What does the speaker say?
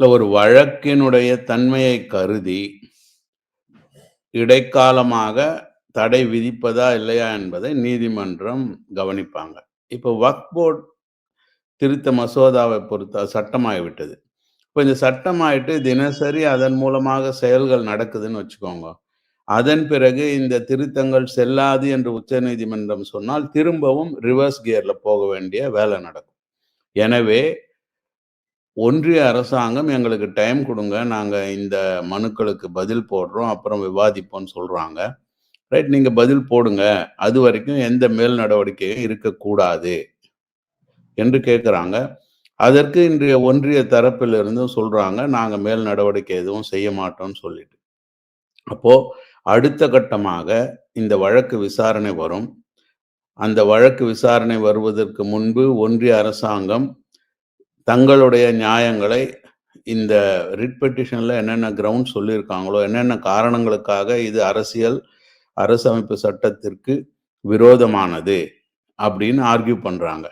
இல்லை ஒரு வழக்கினுடைய தன்மையை கருதி இடைக்காலமாக தடை விதிப்பதா இல்லையா என்பதை நீதிமன்றம் கவனிப்பாங்க. இப்போ வக் போர்ட் திருத்த மசோதாவை பொறுத்த சட்டமாகிவிட்டது. இப்போ இந்த சட்டமாயிட்டு தினசரி அதன் மூலமாக செயல்கள் நடக்குதுன்னு வச்சுக்கோங்க. அதன் பிறகு இந்த திருத்தங்கள் செல்லாது என்று உச்சநீதிமன்றம் சொன்னால், திரும்பவும் ரிவர்ஸ் கியரில் போக வேண்டிய வேலை நடக்கும். எனவே ஒன்றிய அரசாங்கம் எங்களுக்கு டைம் கொடுங்க நாங்கள் இந்த மனுக்களுக்கு பதில் போடுறோம். அப்புறம் விவாதிப்போம்னு சொல்கிறாங்க ரைட் நீங்கள் பதில் போடுங்க. அது வரைக்கும் எந்த மேல் நடவடிக்கையும் இருக்கக்கூடாது. என்று கேட்குறாங்க. அதற்கு இன்றைய ஒன்றிய தரப்பிலிருந்தும் சொல்கிறாங்க நாங்கள் மேல் நடவடிக்கை எதுவும் செய்ய மாட்டோம்னு சொல்லிட்டு. அப்போது அடுத்த கட்டமாக இந்த வழக்கு விசாரணை வரும். அந்த வழக்கு விசாரணை வருவதற்கு முன்பு ஒன்றிய அரசாங்கம் தங்களுடைய நியாயங்களை இந்த ரிட் பெட்டிஷனில் என்னென்ன கிரவுண்ட் சொல்லியிருக்காங்களோ, என்னென்ன காரணங்களுக்காக இது அரசியல் அரசமைப்பு சட்டத்திற்கு விரோதமானது அப்படின்னு ஆர்கியூ பண்ணுறாங்க